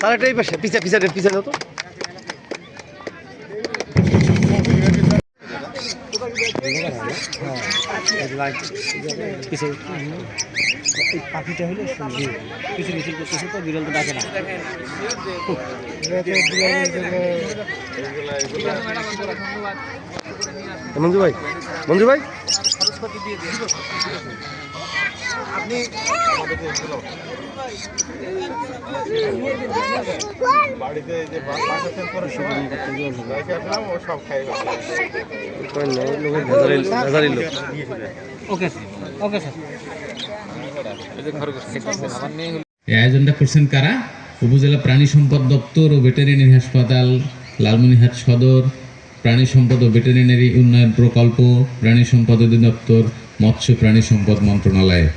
Sir এই পাশে। পিছা পিছা পিছা তো। পাখিটা হলে কিছু কিছু তো তো ডাকে না। মঞ্জু ভাই মঞ্জু ভাই? কারা? উপজেলা প্রাণী সম্পদ দপ্তর ও ভেটেরিনারি হাসপাতাল, লালমনিরহাট সদর, প্রাণী সম্পদ ও ভেটেরিনারি উন্নয়ন প্রকল্প, প্রাণী সম্পদ অধিদপ্তর, মৎস্য প্রাণী সম্পদ মন্ত্রণালয়।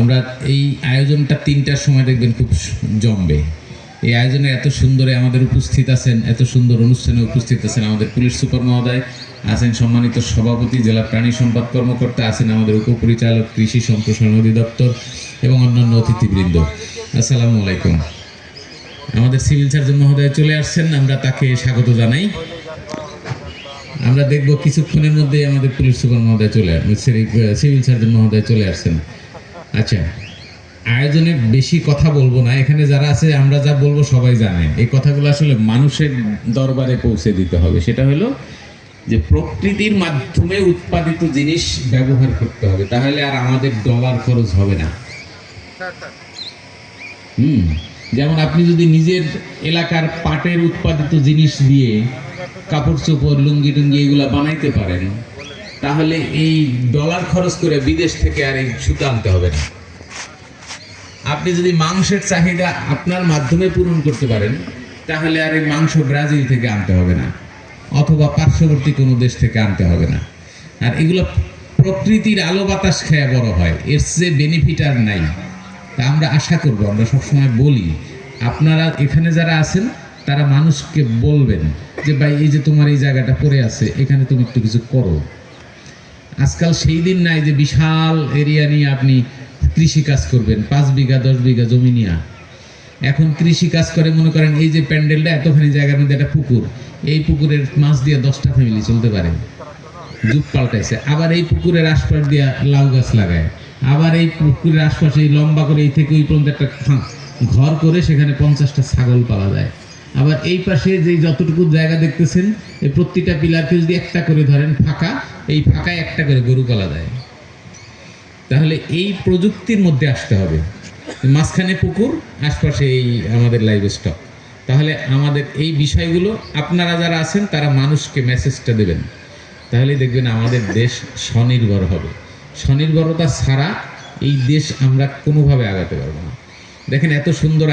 আমরা এই আয়োজনটা তিনটার সময় দেখবেন খুব জমবে। এই আয়োজনে এত সুন্দরে আমাদের উপস্থিত আছেন, এত সুন্দর অনুষ্ঠানে উপস্থিত আছেন আমাদের পুলিশ সুপার মহোদয়, আছেন সম্মানিত সভাপতি, জেলা প্রাণী সম্পদ কর্মকর্তা, আছেন আমাদের উপপরিচালক, কৃষি সম্প্রসারণ অধিদপ্তর এবং অন্যান্য অতিথিবৃন্দ। আসসালামু আলাইকুম। আমাদের সিভিল সার্জন মহোদয় চলে আসছেন, আমরা তাকে স্বাগত জানাই। আমরা দেখব কিছুক্ষণের মধ্যে আমাদের পুলিশ সুপার মহোদয় চলে, সিভিল সার্জন মহোদয় চলে আসছেন। আচ্ছা আয়োজনে বেশি কথা বলব না। এখানে যারা আছে, আমরা যা বলব সবাই জানে। এই কথাগুলো আসলে মানুষের দরবারে পৌঁছে দিতে হবে। সেটা হলো যে প্রকৃতির মাধ্যমে উৎপাদিত জিনিস ব্যবহার করতে হবে। তাহলে আর আমাদের ডলার খরচ হবে না। হুম, যেমন আপনি যদি নিজের এলাকার পাটের উৎপাদিত জিনিস দিয়ে কাপড় চোপড়, লুঙ্গি টুঙ্গি এগুলা বানাইতে পারেন তাহলে এই ডলার খরচ করে বিদেশ থেকে আর এই সুতা আনতে হবে না। আপনি যদি মাংসের চাহিদা আপনার মাধ্যমে পূরণ করতে পারেন, তাহলে আর এই মাংস ব্রাজিল থেকে আনতে হবে না, অথবা পার্শ্ববর্তী কোনো দেশ থেকে আনতে হবে না। আর এগুলো প্রকৃতির আলো বাতাস খেয়ে বড় হয়, এর চেয়ে বেনিফিট আর নাই। তা আমরা আশা করব, আমরা সবসময় বলি, আপনারা এখানে যারা আছেন, তারা মানুষকে বলবেন যে, ভাই, এই যে তোমার এই জায়গাটা পড়ে আছে, এখানে তুমি একটু কিছু করো। আজকাল সেই দিন নাই যে বিশাল এরিয়া নিয়ে আপনি কৃষি কাজ করবেন, পাঁচ বিঘা, দশ বিঘা জমি নিয়ে। এখন কৃষি কাজ করে, মনে করেন এই যে প্যান্ডেলটা, এতখানি জায়গার মধ্যে একটা পুকুর, এই পুকুরের মাছ দিয়ে দশটা ফ্যামিলি চলতে পারে। যুগ পাল্টাইছে। আবার এই পুকুরের আশপাশ দিয়ে লাউ গাছ লাগায়। আবার এই পুকুরের আশপাশে লম্বা করে এই থেকে ওই পর্যন্ত একটা ঘর করে সেখানে পঞ্চাশটা ছাগল পাওয়া যায়। আবার এই পাশে যে যতটুকু জায়গা দেখতেছেন, এই প্রতিটা পিলারকে যদি একটা করে ধরেন ফাঁকা, এই ফাঁকায় একটা করে গরু পালা যায় তাহলে এই প্রযুক্তির মধ্যে আসতে হবে। মাঝখানে পুকুর, আশপাশে এই আমাদের লাইভ স্টক তাহলে আমাদের এই বিষয়গুলো, আপনারা যারা আছেন, তারা মানুষকে মেসেজটা দেবেন। তাহলে দেখবেন আমাদের দেশ স্বনির্ভর হবে। স্বনির্ভরতা ছাড়া এই দেশ আমরা কোনোভাবে আগাতে পারব না। দেখেন এত সুন্দর